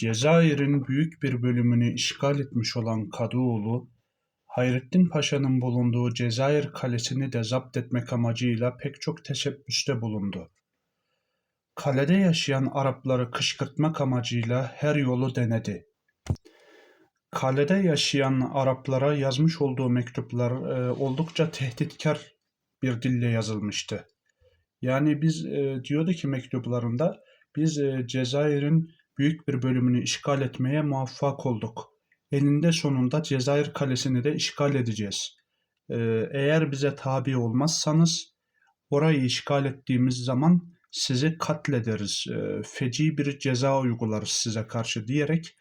Cezayir'in büyük bir bölümünü işgal etmiş olan Kadıoğlu, Hayrettin Paşa'nın bulunduğu Cezayir kalesini de zapt etmek amacıyla pek çok teşebbüste bulundu. Kalede yaşayan Arapları kışkırtmak amacıyla her yolu denedi. Kalede yaşayan Araplara yazmış olduğu mektuplar e, oldukça tehditkar bir dille yazılmıştı. Yani biz e, diyordu ki mektuplarında biz e, Cezayir'in büyük bir bölümünü işgal etmeye muvaffak olduk. Eninde sonunda Cezayir kalesini de işgal edeceğiz. E, eğer bize tabi olmazsanız orayı işgal ettiğimiz zaman sizi katlederiz. E, feci bir ceza uygularız size karşı diyerek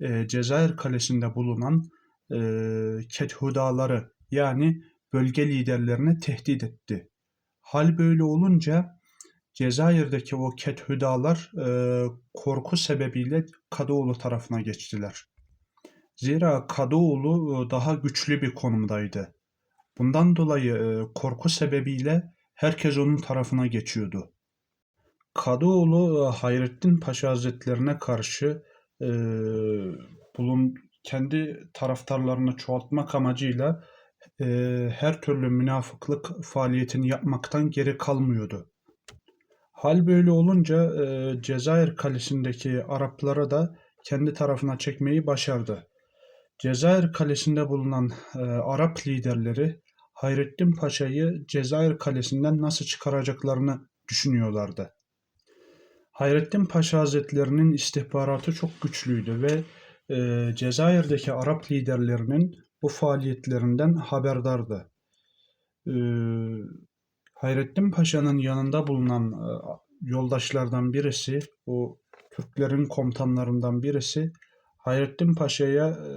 e, Cezayir kalesinde bulunan e, kethudaları yani bölge liderlerini tehdit etti. Hal böyle olunca Cezayir'deki o kethüdalar e, korku sebebiyle Kadıoğlu tarafına geçtiler. Zira Kadıoğlu e, daha güçlü bir konumdaydı. Bundan dolayı e, korku sebebiyle herkes onun tarafına geçiyordu. Kadıoğlu e, Hayrettin Paşa Hazretlerine karşı e, bulun kendi taraftarlarını çoğaltmak amacıyla e, her türlü münafıklık faaliyetini yapmaktan geri kalmıyordu. Hal böyle olunca e, Cezayir kalesindeki Araplara da kendi tarafına çekmeyi başardı. Cezayir kalesinde bulunan e, Arap liderleri Hayrettin Paşa'yı Cezayir kalesinden nasıl çıkaracaklarını düşünüyorlardı. Hayrettin Paşa Hazretlerinin istihbaratı çok güçlüydü ve e, Cezayir'deki Arap liderlerinin bu faaliyetlerinden haberdardı. E, Hayrettin Paşa'nın yanında bulunan e, yoldaşlardan birisi, o Türklerin komutanlarından birisi Hayrettin Paşa'ya e,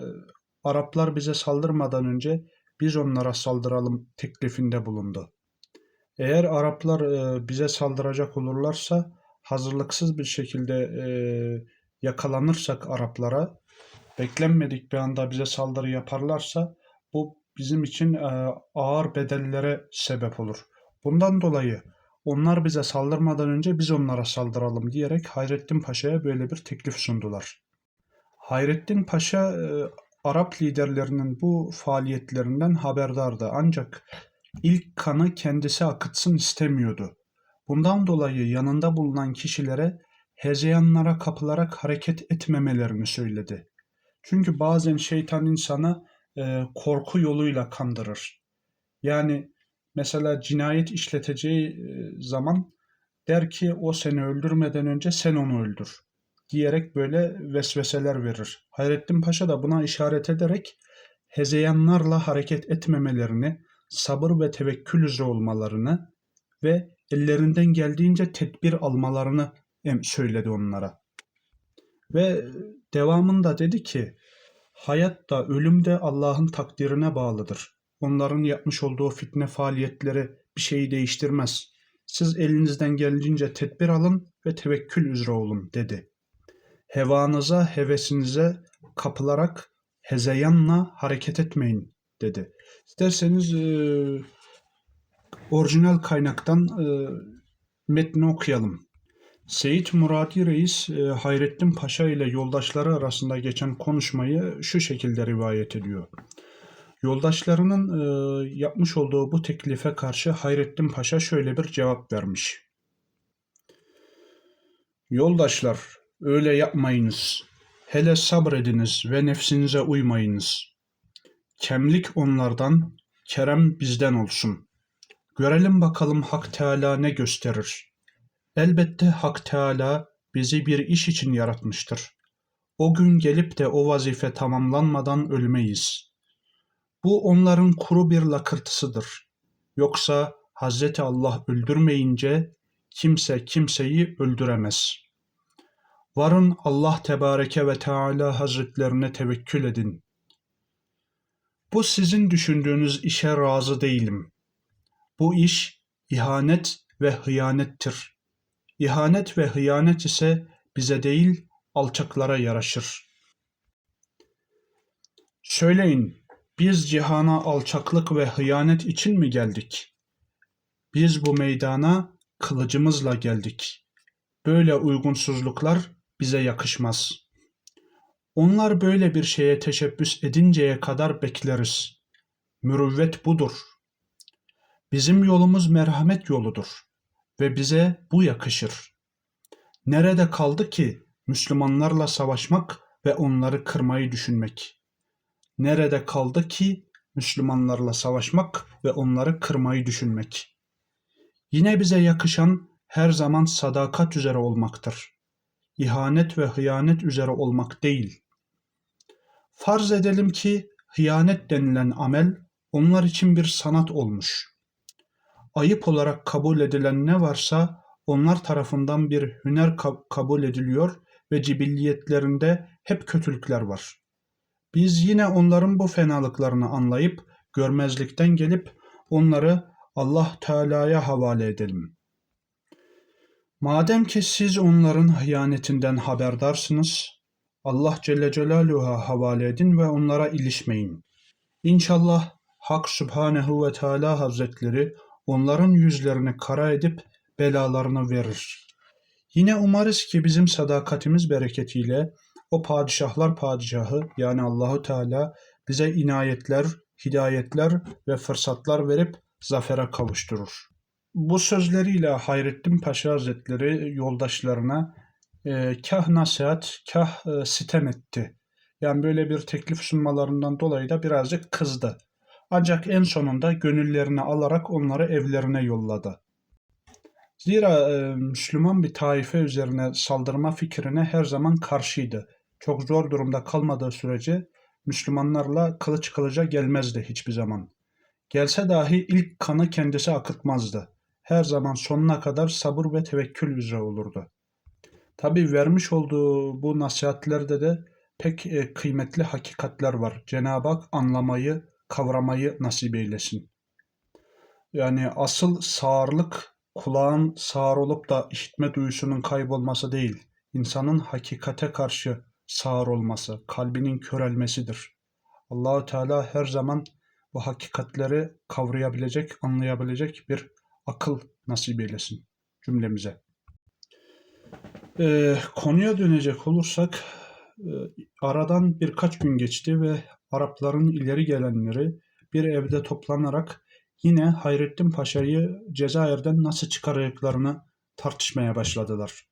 Araplar bize saldırmadan önce biz onlara saldıralım teklifinde bulundu. Eğer Araplar e, bize saldıracak olurlarsa hazırlıksız bir şekilde yakalanırsak Araplara beklenmedik bir anda bize saldırı yaparlarsa bu bizim için ağır bedellere sebep olur. Bundan dolayı onlar bize saldırmadan önce biz onlara saldıralım diyerek Hayrettin Paşa'ya böyle bir teklif sundular. Hayrettin Paşa e, Arap liderlerinin bu faaliyetlerinden haberdardı ancak ilk kanı kendisi akıtsın istemiyordu. Bundan dolayı yanında bulunan kişilere hezeyanlara kapılarak hareket etmemelerini söyledi. Çünkü bazen şeytan insana e, korku yoluyla kandırır. Yani mesela cinayet işleteceği e, zaman der ki o seni öldürmeden önce sen onu öldür diyerek böyle vesveseler verir. Hayrettin Paşa da buna işaret ederek hezeyanlarla hareket etmemelerini, sabır ve tevekkül üzere olmalarını ve ellerinden geldiğince tedbir almalarını söyledi onlara. Ve devamında dedi ki, hayat da ölüm de Allah'ın takdirine bağlıdır. Onların yapmış olduğu fitne faaliyetleri bir şeyi değiştirmez. Siz elinizden geldiğince tedbir alın ve tevekkül üzere olun dedi. Hevanıza, hevesinize kapılarak hezeyanla hareket etmeyin dedi. İsterseniz e, orijinal kaynaktan e, metni okuyalım. Seyit Muradi Reis e, Hayrettin Paşa ile yoldaşları arasında geçen konuşmayı şu şekilde rivayet ediyor. Yoldaşlarının e, yapmış olduğu bu teklife karşı Hayrettin Paşa şöyle bir cevap vermiş. Yoldaşlar, öyle yapmayınız. Hele sabrediniz ve nefsinize uymayınız. Kemlik onlardan, kerem bizden olsun. Görelim bakalım Hak Teala ne gösterir. Elbette Hak Teala bizi bir iş için yaratmıştır. O gün gelip de o vazife tamamlanmadan ölmeyiz. Bu onların kuru bir lakırtısıdır. Yoksa Hazreti Allah öldürmeyince kimse kimseyi öldüremez. Varın Allah Tebareke ve Teala Hazretlerine tevekkül edin. Bu sizin düşündüğünüz işe razı değilim. Bu iş ihanet ve hıyanettir. İhanet ve hıyanet ise bize değil alçaklara yaraşır. Söyleyin, biz cihana alçaklık ve hıyanet için mi geldik? Biz bu meydana kılıcımızla geldik. Böyle uygunsuzluklar bize yakışmaz. Onlar böyle bir şeye teşebbüs edinceye kadar bekleriz. Mürüvvet budur. Bizim yolumuz merhamet yoludur ve bize bu yakışır. Nerede kaldı ki Müslümanlarla savaşmak ve onları kırmayı düşünmek? Nerede kaldı ki Müslümanlarla savaşmak ve onları kırmayı düşünmek? Yine bize yakışan her zaman sadakat üzere olmaktır. İhanet ve hıyanet üzere olmak değil. Farz edelim ki hıyanet denilen amel onlar için bir sanat olmuş. Ayıp olarak kabul edilen ne varsa onlar tarafından bir hüner ka- kabul ediliyor ve cibilliyetlerinde hep kötülükler var. Biz yine onların bu fenalıklarını anlayıp görmezlikten gelip onları Allah Teala'ya havale edelim. Madem ki siz onların hıyanetinden haberdarsınız, Allah Celle Celaluhu'ya havale edin ve onlara ilişmeyin. İnşallah Hak Sübhanehu ve Teala Hazretleri onların yüzlerini kara edip belalarını verir. Yine umarız ki bizim sadakatimiz bereketiyle o padişahlar padişahı yani Allahu Teala bize inayetler, hidayetler ve fırsatlar verip zafere kavuşturur. Bu sözleriyle Hayrettin Paşa Hazretleri yoldaşlarına e, kah nasihat, kah e, sitem etti. Yani böyle bir teklif sunmalarından dolayı da birazcık kızdı. Ancak en sonunda gönüllerini alarak onları evlerine yolladı. Zira e, Müslüman bir taife üzerine saldırma fikrine her zaman karşıydı. Çok zor durumda kalmadığı sürece Müslümanlarla kılıç kılıca gelmezdi hiçbir zaman. Gelse dahi ilk kanı kendisi akıtmazdı. Her zaman sonuna kadar sabır ve tevekkül üzere olurdu. Tabi vermiş olduğu bu nasihatlerde de pek e, kıymetli hakikatler var. Cenab-ı Hak anlamayı, kavramayı nasip eylesin. Yani asıl sağırlık kulağın sağır olup da işitme duyusunun kaybolması değil, insanın hakikate karşı sağır olması, kalbinin körelmesidir. Allahu Teala her zaman bu hakikatleri kavrayabilecek, anlayabilecek bir akıl nasip eylesin cümlemize. Ee, konuya dönecek olursak, e, aradan birkaç gün geçti ve Arapların ileri gelenleri bir evde toplanarak yine Hayrettin Paşa'yı Cezayir'den nasıl çıkaracaklarını tartışmaya başladılar.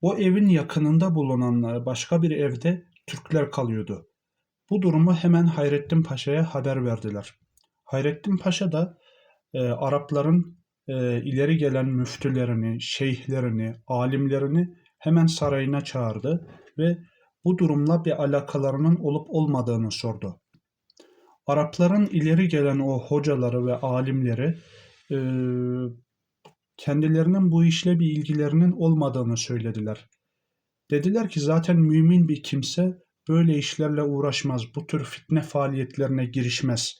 O evin yakınında bulunan başka bir evde Türkler kalıyordu. Bu durumu hemen Hayrettin Paşa'ya haber verdiler. Hayrettin Paşa da e, Arapların e, ileri gelen müftülerini, şeyhlerini, alimlerini hemen sarayına çağırdı ve bu durumla bir alakalarının olup olmadığını sordu. Arapların ileri gelen o hocaları ve alimleri e, kendilerinin bu işle bir ilgilerinin olmadığını söylediler. Dediler ki zaten mümin bir kimse böyle işlerle uğraşmaz, bu tür fitne faaliyetlerine girişmez.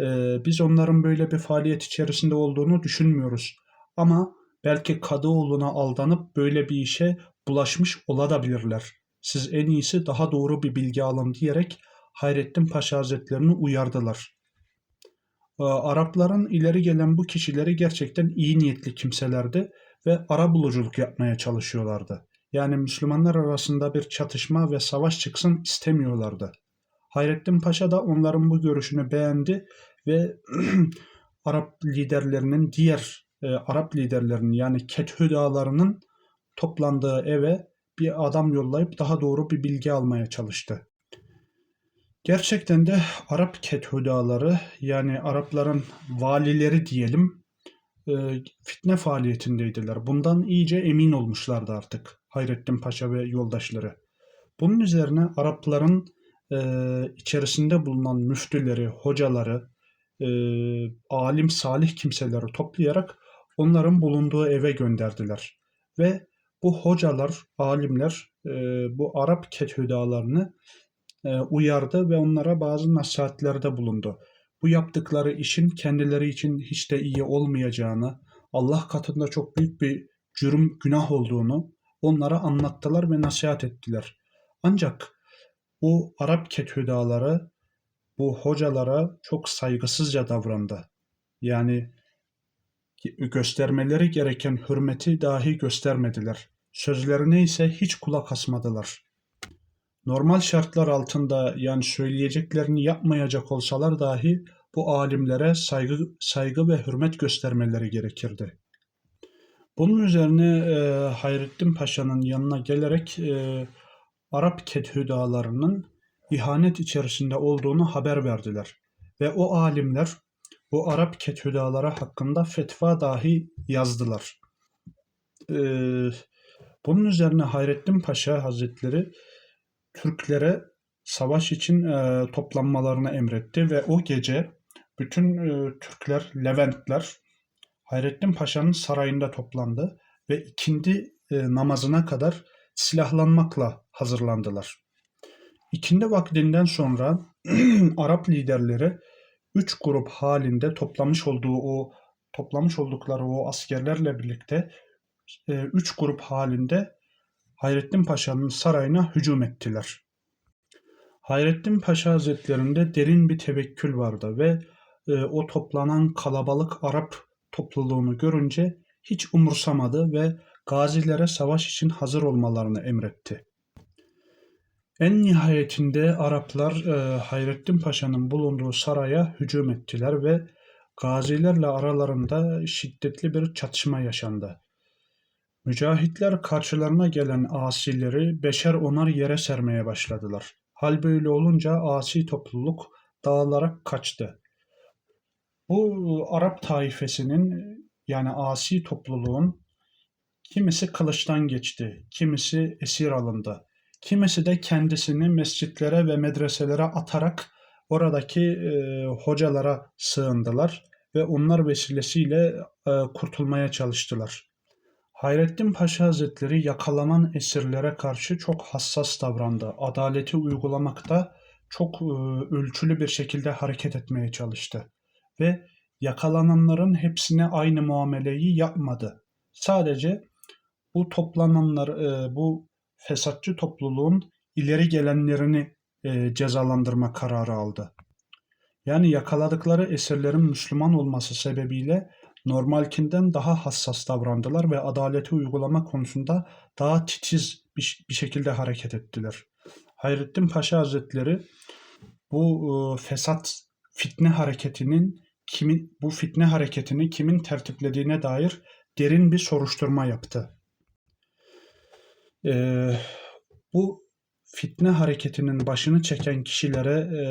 Ee, biz onların böyle bir faaliyet içerisinde olduğunu düşünmüyoruz. Ama belki Kadıoğlu'na aldanıp böyle bir işe bulaşmış olabilirler. Siz en iyisi daha doğru bir bilgi alın diyerek Hayrettin Paşa Hazretlerini uyardılar. Ee, Arapların ileri gelen bu kişileri gerçekten iyi niyetli kimselerdi ve ara buluculuk yapmaya çalışıyorlardı. Yani Müslümanlar arasında bir çatışma ve savaş çıksın istemiyorlardı. Hayrettin Paşa da onların bu görüşünü beğendi ve Arap liderlerinin diğer e, Arap liderlerinin yani Kethü dağlarının toplandığı eve bir adam yollayıp daha doğru bir bilgi almaya çalıştı. Gerçekten de Arap Kethü dağları yani Arapların valileri diyelim e, fitne faaliyetindeydiler. Bundan iyice emin olmuşlardı artık Hayrettin Paşa ve yoldaşları. Bunun üzerine Arapların e, içerisinde bulunan müftüleri, hocaları, e, alim salih kimseleri toplayarak onların bulunduğu eve gönderdiler. Ve bu hocalar, alimler bu Arap kethüdalarını e, uyardı ve onlara bazı nasihatlerde bulundu. Bu yaptıkları işin kendileri için hiç de iyi olmayacağını, Allah katında çok büyük bir cürüm, günah olduğunu onlara anlattılar ve nasihat ettiler. Ancak bu Arap kethüdaları bu hocalara çok saygısızca davrandı. Yani göstermeleri gereken hürmeti dahi göstermediler. Sözlerine ise hiç kulak asmadılar. Normal şartlar altında yani söyleyeceklerini yapmayacak olsalar dahi bu alimlere saygı saygı ve hürmet göstermeleri gerekirdi. Bunun üzerine e, Hayrettin Paşa'nın yanına gelerek e, Arap kethüdalarının ihanet içerisinde olduğunu haber verdiler. Ve o alimler bu Arap kethüdaları hakkında fetva dahi yazdılar. E, bunun üzerine Hayrettin Paşa Hazretleri Türklere savaş için e, toplanmalarını emretti ve o gece bütün e, Türkler, Leventler Hayrettin Paşa'nın sarayında toplandı ve ikindi e, namazına kadar silahlanmakla hazırlandılar. İkindi vaktinden sonra Arap liderleri üç grup halinde toplamış olduğu o toplamış oldukları o askerlerle birlikte e, üç grup halinde Hayrettin Paşa'nın sarayına hücum ettiler. Hayrettin Paşa Hazretlerinde derin bir tevekkül vardı ve e, o toplanan kalabalık Arap topluluğunu görünce hiç umursamadı ve gazilere savaş için hazır olmalarını emretti. En nihayetinde Araplar e, Hayrettin Paşa'nın bulunduğu saraya hücum ettiler ve gazilerle aralarında şiddetli bir çatışma yaşandı. Mücahitler karşılarına gelen asileri beşer onar yere sermeye başladılar. Hal böyle olunca asi topluluk dağılarak kaçtı. Bu Arap taifesinin yani asi topluluğun kimisi kılıçtan geçti, kimisi esir alındı, kimisi de kendisini mescitlere ve medreselere atarak oradaki e, hocalara sığındılar ve onlar vesilesiyle e, kurtulmaya çalıştılar. Hayrettin Paşa Hazretleri yakalanan esirlere karşı çok hassas davrandı. Adaleti uygulamakta çok e, ölçülü bir şekilde hareket etmeye çalıştı ve yakalananların hepsine aynı muameleyi yapmadı. Sadece bu toplananlar, e, bu fesatçı topluluğun ileri gelenlerini e, cezalandırma kararı aldı. Yani yakaladıkları esirlerin Müslüman olması sebebiyle normalkinden daha hassas davrandılar ve adaleti uygulama konusunda daha titiz bir, bir şekilde hareket ettiler. Hayrettin Paşa Hazretleri bu e, fesat fitne hareketinin kimin bu fitne hareketini kimin tertiplediğine dair derin bir soruşturma yaptı. Ee, bu fitne hareketinin başını çeken kişilere, e,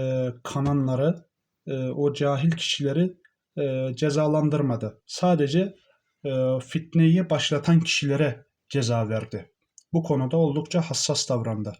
kananları, e, o cahil kişileri e, cezalandırmadı. Sadece e, fitneyi başlatan kişilere ceza verdi. Bu konuda oldukça hassas davrandı.